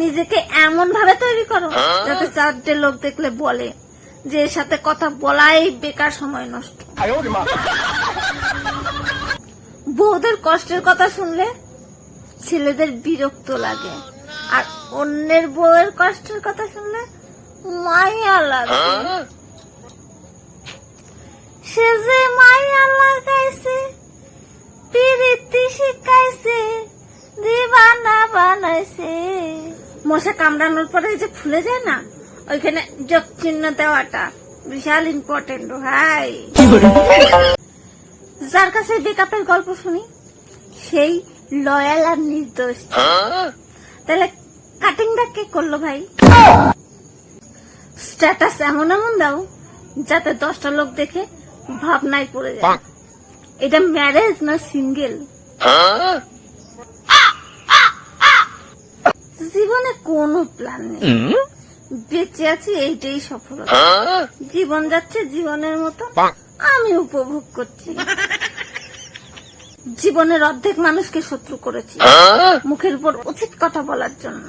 নিজেকে এমন ভাবে তৈরি করো যাতে চারটে লোক দেখলে বলে যে এর সাথে কথা বলাই বেকার সময় নষ্ট। বউদের কষ্টের কথা শুনলে ছেলেদের বিরক্ত লাগে আর অন্যের বউয়ের কষ্টের কথা শুনলে মায়া লাগে। সে যে দিবানা বানাইছে। মশা কামড়ানোর পরে যে ফুলে যায় না ওইখানে যোগ চিহ্ন দেওয়াটা বিশাল ইম্পর্টেন্ট ভাই। যার কাছে বেকআপের গল্প শুনি সেই লয়াল আর নির্দোষ। তাহলে কাটিংটা কে করল ভাই? স্ট্যাটাস এমন এমন দাও যাতে দশটা লোক দেখে ভাবনায় পড়ে যায়। এটা ম্যারেজ না সিঙ্গেল জীবনে কোনো প্ল্যান নেই। বেঁচে আছি এইটাই সফলতা। জীবন যাচ্ছে জীবনের মতো। আমি উপভোগ করছি। জীবনের অর্ধেক মানুষকে শত্রু করেছি। মুখের উপর উচিত কথা বলার জন্য।